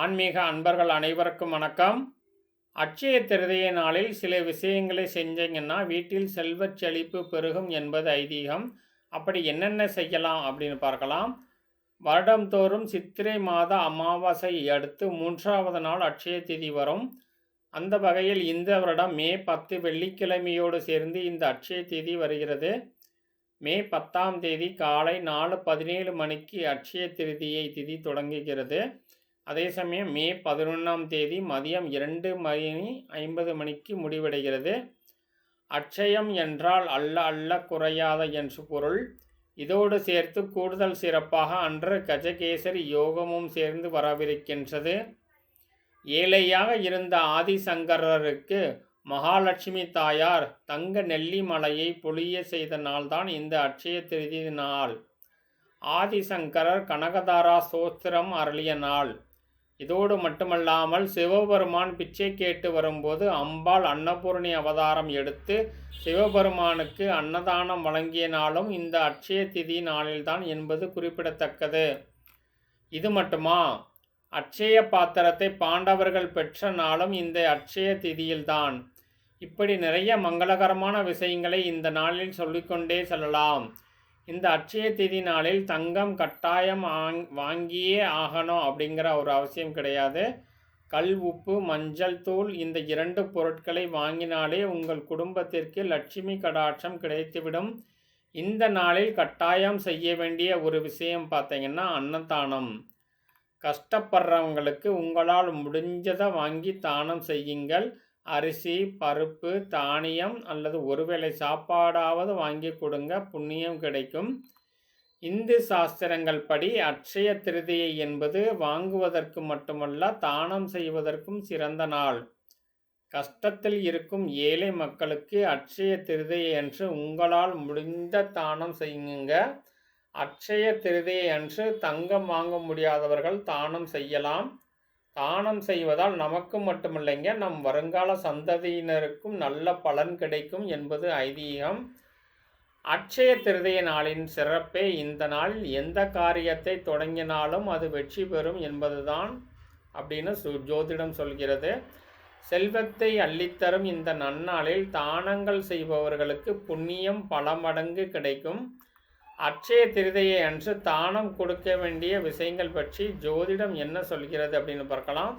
ஆன்மீக அன்பர்கள் அனைவருக்கும் வணக்கம். அட்சய திருதய நாளில் சில விஷயங்களை செஞ்சீங்கன்னா வீட்டில் செல்வச் செழிப்பு பெருகும் என்பது ஐதீகம். அப்படி என்னென்ன செய்யலாம் அப்படின்னு பார்க்கலாம். வருடம்தோறும் சித்திரை மாத அமாவாசை அடுத்து மூன்றாவது நாள் அட்சய திதி வரும். அந்த வகையில் இந்த வருடம் மே பத்து வெள்ளிக்கிழமையோடு சேர்ந்து இந்த அட்சய திதி வருகிறது. மே பத்தாம் தேதி காலை நாலு பதினேழு மணிக்கு அட்சய திருதியை திதி தொடங்குகிறது. அதே சமயம் மே பதினொன்றாம் தேதி மதியம் இரண்டு மணி ஐம்பது மணிக்கு முடிவடைகிறது. அட்சயம் என்றால் அல்ல அல்ல குறையாத என்று பொருள். இதோடு சேர்த்து கூடுதல் சிறப்பாக அன்று கஜகேசரி யோகமும் சேர்ந்து வரவிருக்கின்றது. ஏழையாக இருந்த ஆதிசங்கரருக்கு மகாலட்சுமி தாயார் தங்க நெல்லி மலையை பொழிய செய்த நாள்தான் இந்த அட்சய திருதி நாள். ஆதிசங்கரர் கனகதாரா சோத்திரம் அருளிய நாள். இதோடு மட்டுமல்லாமல் சிவபெருமான் பிச்சை கேட்டு வரும்போது அம்பாள் அன்னபூரணி அவதாரம் எடுத்து சிவபெருமானுக்கு அன்னதானம் வழங்கிய நாளும் இந்த அட்சய திதி நாளில்தான் என்பது குறிப்பிடத்தக்கது. இது மட்டுமா? அட்சய பாத்திரத்தை பாண்டவர்கள் பெற்ற நாளும் இந்த அட்சய திதியில்தான். இப்படி நிறைய மங்களகரமான விஷயங்களை இந்த நாளில் சொல்லிக்கொண்டே செல்லலாம். இந்த அட்சய திதி நாளில் தங்கம் கட்டாயம் வாங்கியே ஆகணும் அப்படிங்கிற ஒரு அவசியம் கிடையாது. கல் உப்பு மஞ்சள் தூள் இந்த இரண்டு பொருட்களை வாங்கினாலே உங்கள் குடும்பத்திற்கு லட்சுமி கடாட்சம் கிடைத்துவிடும். இந்த நாளில் கட்டாயம் செய்ய வேண்டிய ஒரு விஷயம் பார்த்தீங்கன்னா அன்னதானம். கஷ்டப்படுறவங்களுக்கு உங்களால் முடிஞ்சதை வாங்கி தானம் செய்யுங்கள். அரிசி பருப்பு தானியம் அல்லது ஒருவேளை சாப்பாடாவது வாங்கி கொடுங்க புண்ணியம் கிடைக்கும். இந்து சாஸ்திரங்கள் படி அட்சய திருதியை என்பது வாங்குவதற்கு மட்டுமல்ல தானம் செய்வதற்கும் சிறந்த நாள். கஷ்டத்தில் இருக்கும் ஏழை மக்களுக்கு அட்சய திருதியை என்று உங்களால் முடிந்த தானம் செய்யுங்க. அட்சய திருதியை அன்று தங்கம் வாங்க முடியாதவர்கள் தானம் செய்யலாம். தானம் செய்வதால் நமக்கு மட்டுமில்லைங்க நம் வருங்கால சந்ததியினருக்கும் நல்ல பலன் கிடைக்கும் என்பது ஐதீகம். அட்சய திருதய நாளின் சிறப்பே இந்த நாளில் எந்த காரியத்தை தொடங்கினாலும் அது வெற்றி பெறும் என்பதுதான் அப்படின்னு சு ஜோதிடம் சொல்கிறது. செல்வத்தை அள்ளித்தரும் இந்த நன்னாளில் தானங்கள் செய்பவர்களுக்கு புண்ணியம் பல மடங்கு கிடைக்கும். அட்சய திருதையை அன்று தானம் கொடுக்க வேண்டிய விஷயங்கள் பற்றி ஜோதிடம் என்ன சொல்கிறது அப்படின்னு பார்க்கலாம்.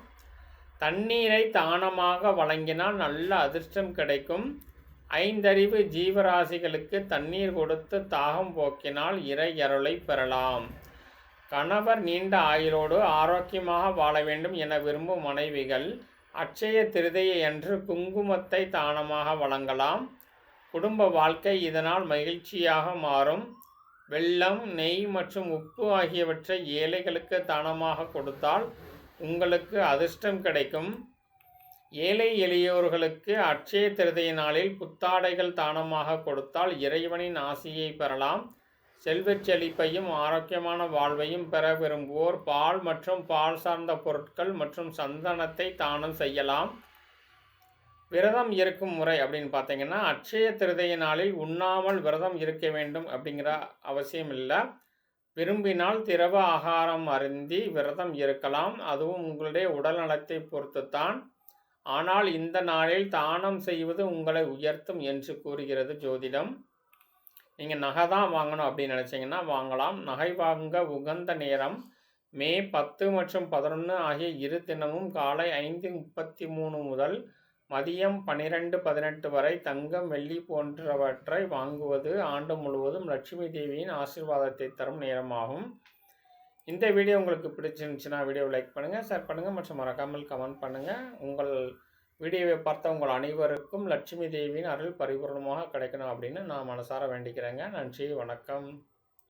தண்ணீரை தானமாக வழங்கினால் நல்ல அதிர்ஷ்டம் கிடைக்கும். ஐந்தறிவு ஜீவராசிகளுக்கு தண்ணீர் கொடுத்து தாகம் போக்கினால் இறை அருளை பெறலாம். கணவர் நீண்ட ஆயுளோடு ஆரோக்கியமாக வாழ வேண்டும் என விரும்பும் மனைவிகள் அட்சய திருதையை அன்று குங்குமத்தை தானமாக வழங்கலாம். குடும்ப வாழ்க்கை இதனால் மகிழ்ச்சியாக மாறும். வெள்ளம் நெய் மற்றும் உப்பு ஆகியவற்றை ஏழைகளுக்கு தானமாக கொடுத்தால் உங்களுக்கு அதிர்ஷ்டம் கிடைக்கும். ஏழை எளியோர்களுக்கு அட்சய திருதைய நாளில் புத்தாடைகள் தானமாக கொடுத்தால் இறைவனின் ஆசியை பெறலாம். செல்வச் செழிப்பையும் ஆரோக்கியமான வாழ்வையும் பெற விரும்புவோர் பால் மற்றும் பால் சார்ந்த பொருட்கள் மற்றும் சந்தனத்தை தானம் செய்யலாம். விரதம் இருக்கும் முறை அப்படின்னு பார்த்தீங்கன்னா அட்சய திருதைய நாளில் உண்ணாமல் விரதம் இருக்க வேண்டும் அப்படிங்கிற அவசியம் இல்லை. விரும்பினால் திரவ ஆகாரம் அருந்தி விரதம் இருக்கலாம். அதுவும் உங்களுடைய உடல் நலத்தை பொறுத்துத்தான். ஆனால் இந்த நாளில் தானம் செய்வது உங்களை உயர்த்தும் என்று கூறுகிறது ஜோதிடம். நீங்கள் நகை தான் வாங்கணும் அப்படின்னு நினச்சிங்கன்னா வாங்கலாம். நகை வாங்க உகந்த நேரம் மே பத்து மற்றும் பதினொன்று ஆகிய இரு தினமும் காலை ஐந்து முப்பத்தி மூணு முதல் மதியம் பன்னிரெண்டு பதினெட்டு வரை தங்கம் வெள்ளி போன்றவற்றை வாங்குவது ஆண்டு முழுவதும் லட்சுமி தேவியின் ஆசீர்வாதத்தை தரும் நேரமாகும். இந்த வீடியோ உங்களுக்கு பிடிச்சிருந்துச்சுன்னா வீடியோ லைக் பண்ணுங்கள் ஷேர் பண்ணுங்கள் மற்றும் மறக்காமல் கமெண்ட் பண்ணுங்கள் உங்கள் வீடியோவை பார்த்த உங்கள் அனைவருக்கும் லட்சுமி தேவியின் அருள் பரிபூர்ணமாக கிடைக்கணும் அப்படின்னு நான் மனசார வேண்டிக்கிறேங்க. நன்றி வணக்கம்.